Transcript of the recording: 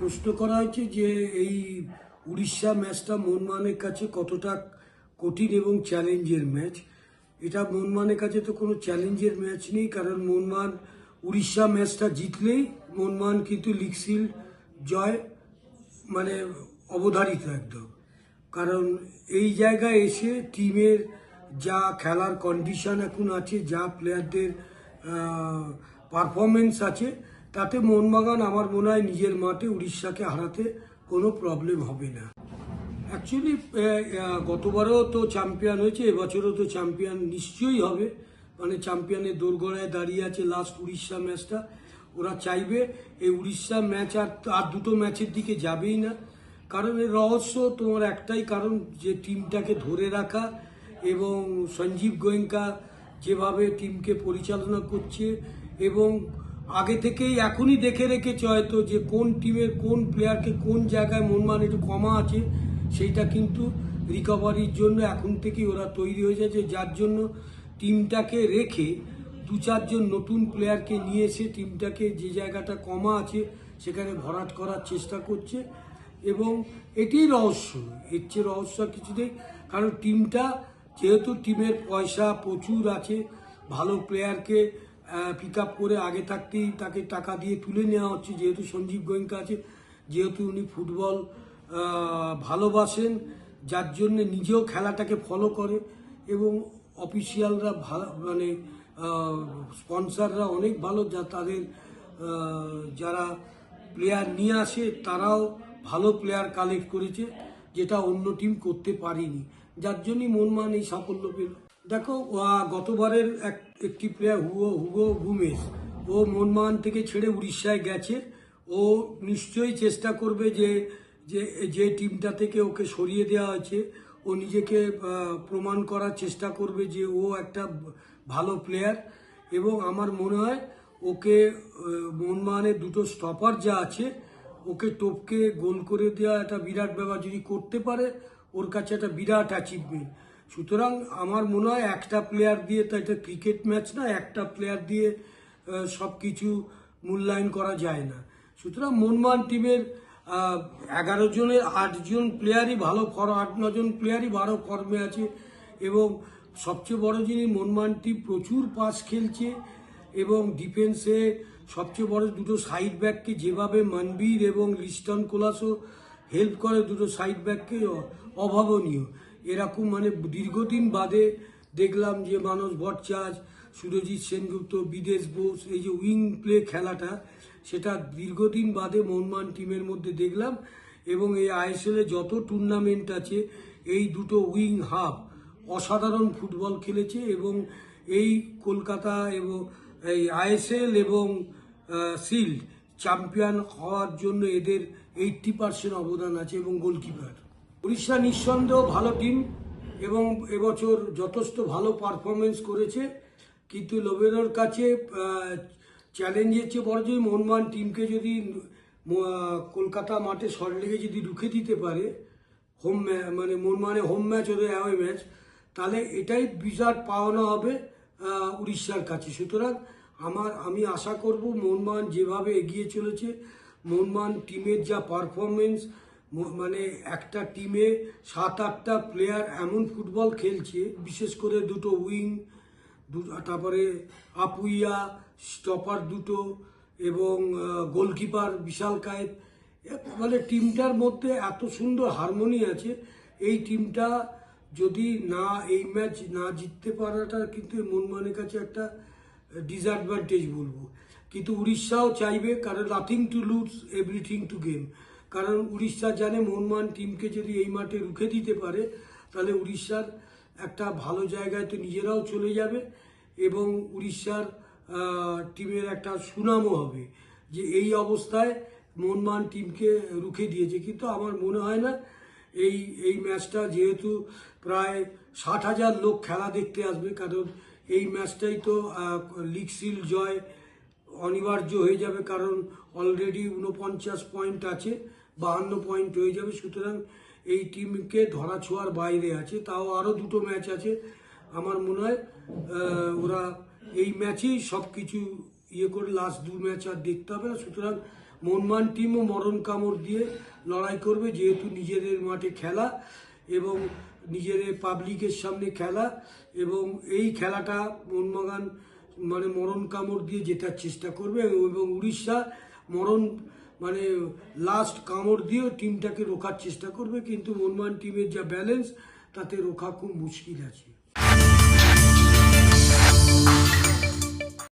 প্রশ্ন করা হয়েছে যে এই উড়িষ্যা ম্যাচটা মোহনবাগানের কাছে কতটা কঠিন এবং চ্যালেঞ্জের ম্যাচ। এটা মোহনবাগানের কাছে তো কোনো চ্যালেঞ্জের ম্যাচ নেই, কারণ মোহনবাগান উড়িষ্যা ম্যাচটা জিতলেই মোহনবাগান কিন্তু লিগ শিল্ড জয় মানে অবধারিত একদম। কারণ এই জায়গায় এসে টিমের যা খেলার কন্ডিশন এখন আছে, যা প্লেয়ারদের পারফরমেন্স আছে তাতে মোহনবাগান আমার মনে হয় নিজের মাঠে উড়িষ্যাকে হারাতে কোনো প্রবলেম হবে না। অ্যাকচুয়ালি গতবারও তো চ্যাম্পিয়ন হয়েছে, এবছরও তো চ্যাম্পিয়ন নিশ্চয়ই হবে। মানে চ্যাম্পিয়নের দোরগড়ায় দাঁড়িয়ে আছে লাস্ট উড়িষ্যা ম্যাচটা ওরা চাইবে এই উড়িষ্যা ম্যাচ আর আর দুটো ম্যাচের দিকে যাবেই না। কারণ এর রহস্য তোমার একটাই কারণ, যে টিমটাকে ধরে রাখা এবং সঞ্জীব গোয়েঙ্কা যেভাবে টিমকে পরিচালনা করছে এবং আগে থেকেই এখনই দেখে রেখেছে হয়তো যে কোন টিমের কোন প্লেয়ারকে কোন জায়গায় মনমান একটু কমা আছে, সেইটা কিন্তু রিকভারির জন্য এখন থেকেই ওরা তৈরি হয়ে যাচ্ছে যার জন্য টিমটাকে রেখে দু চারজন নতুন প্লেয়ারকে নিয়ে এসে টিমটাকে যে জায়গাটা কমা আছে, সেখানে ভরাট করার চেষ্টা করছে। এবং এটাই রহস্য, এর চেয়ে রহস্য কিছু নেই। কারণ টিমটা যেহেতু টিমের পয়সা প্রচুর আছে, ভালো প্লেয়ারকে পিক করে আগে থাকতেই তাকে টাকা দিয়ে তুলে নেওয়া হচ্ছে, যেহেতু সঞ্জীব গোয়েঙ্কা আছে, যেহেতু উনি ফুটবল ভালোবাসেন, যার জন্য নিজেও খেলাটাকে ফলো করে এবং অফিসিয়ালরা ভালো মানে স্পন্সাররা অনেক ভালো, যা তাদের যারা প্লেয়ার নিয়ে আসে, তারাও ভালো প্লেয়ার কালেক্ট করেছে, যেটা অন্য টিম করতে পারেনি। যার জন্যই মনমান এই সাফল্য পেল। দেখো গতবারের এক, একটি প্লেয়ার হুগো হুগো গুমেশ ও মনমান থেকে ছেড়ে উড়িষ্যায় গেছে। ও নিশ্চয়ই চেষ্টা করবে যে যে যে টিমটা থেকে ওকে সরিয়ে দেওয়া হয়েছে। ও নিজেকে প্রমাণ করার চেষ্টা করবে যে ও একটা ভালো প্লেয়ার। এবং আমার মনে হয়, ওকে মনমানের দুটো স্টপার যা আছে, ওকে টপকে গোল করে দেওয়া একটা বিরাট ব্যাপার। যদি করতে পারে, ওর কাছে একটা বিরাট অ্যাচিভমেন্ট সুতরাং আমার মনে হয় একটা প্লেয়ার দিয়ে তো এটা ক্রিকেট ম্যাচ না, একটা প্লেয়ার দিয়ে সব কিছু মূল্যায়ন করা যায় না। সুতরাং মনমান টিমের এগারো জনের আটজন প্লেয়ারই ভালো ফর, আট নজন প্লেয়ারই ভালো ফর্মে আছে এবং সবচেয়ে বড় জিনিস মনমান টিম প্রচুর পাস খেলছে এবং ডিফেন্সে সবচেয়ে বড় দুটো সাইড ব্যাককে যেভাবে মানবীর এবং লিস্টন কোলাসও হেল্প করে, দুটো সাইড ব্যাককে অভাবনীয়। এরকম মানে দীর্ঘদিন বাদে দেখলাম যে মানস ভট্টাচার্য, সুরজিৎ সেনগুপ্ত, বিদেশ বোস, এই যে উইং প্লে খেলাটা, সেটা দীর্ঘদিন বাদে মোহনমান টিমের মধ্যে দেখলাম এবং এই আইএসএল যত টুর্নামেন্ট আছে, এই দুটো উইং হাফ অসাধারণ ফুটবল খেলেছে এবং এই কলকাতা এবং এই আইএসএল এবং সিল্ড চ্যাম্পিয়ন হওয়ার জন্য এদের এইটটি পার্সেন্ট অবদান আছে এবং গোলকিপার উড়িষ্যা নিঃসন্দেহ ভালো টিম এবং এবছর যথেষ্ট ভালো পারফরমেন্স করেছে। কিন্তু লোবেরোর কাছে চ্যালেঞ্জের চেয়ে বড় যদি মোহনবাগান টিমকে যদি কলকাতা মাঠে শর্ট লেগে যদি রুখে দিতে পারে হোম মানে মোহনবাগানের হোম ম্যাচ ওদের অ্যাওয়ে ম্যাচ তাহলে এটাই বিরাট পাওনা হবে উড়িষ্যার কাছে। সুতরাং আমার, আমি আশা করব মোহনবাগান যেভাবে এগিয়ে চলেছে, মোহনবাগান টিমের যা পারফরমেন্স মানে একটা টিমে সাত, আটটা প্লেয়ার এমন ফুটবল খেলছে, বিশেষ করে দুটো উইং তারপরে আপুইয়া স্টপার দুটো এবং গোলকিপার বিশাল কায়েত। এ- মানে টিমটার মধ্যে এত সুন্দর হারমোনি আছে। এই টিমটা যদি না এই ম্যাচ না জিততে পারাটা কিন্তু মনমানের কাছে একটা ডিসঅ্যাডভান্টেজ বলব। কিন্তু উড়িষ্যাও চাইবে, কারণ nothing to lose everything to game কারণ উড়িষ্যা জানে মোহনমান টিমকে যদি এই মাঠে রুখে দিতে পারে, তাহলে উড়িষ্যার একটা ভালো জায়গায় তো নিজেরাও চলে যাবে এবং উড়িষ্যার টিমের একটা সুনামও হবে যে এই অবস্থায় মোহনমান টিমকে রুখে দিয়েছে। কিন্তু আমার মনে হয় না এই এই ম্যাচটা যেহেতু প্রায় ষাট হাজার লোক খেলা দেখতে আসবে, কারণ এই ম্যাচটাই তো লিগ সিল জয় অনিবার্য হয়ে যাবে কারণ অলরেডি উনপঞ্চাশ পয়েন্ট আছে, বাহান্ন পয়েন্ট হয়ে যাবে। সুতরাং এই টিমকে ধরা ছোঁয়ার বাইরে আছে। তাও আরও দুটো ম্যাচ আছে। আমার মনে হয় ওরা এই ম্যাচেই সব কিছু ইয়ে করে লাস্ট দু ম্যাচ আর দেখতে হবে না। সুতরাং মনমান টিমও মরণ কামড় দিয়ে লড়াই করবে, যেহেতু নিজেদের মাঠে খেলা এবং নিজেদের পাবলিকের সামনে খেলা এবং এই খেলাটা মোহনবাগান মানে মরণ কামড় দিয়ে জেতার চেষ্টা করবে এবং উড়িষ্যা মরণ মানে লাস্ট কামড় দিয়েও টিমটাকে রোখার চেষ্টা করবে, কিন্তু মনমান টিমের যা ব্যালেন্স তাতে রোখা খুব মুশকিল আছে।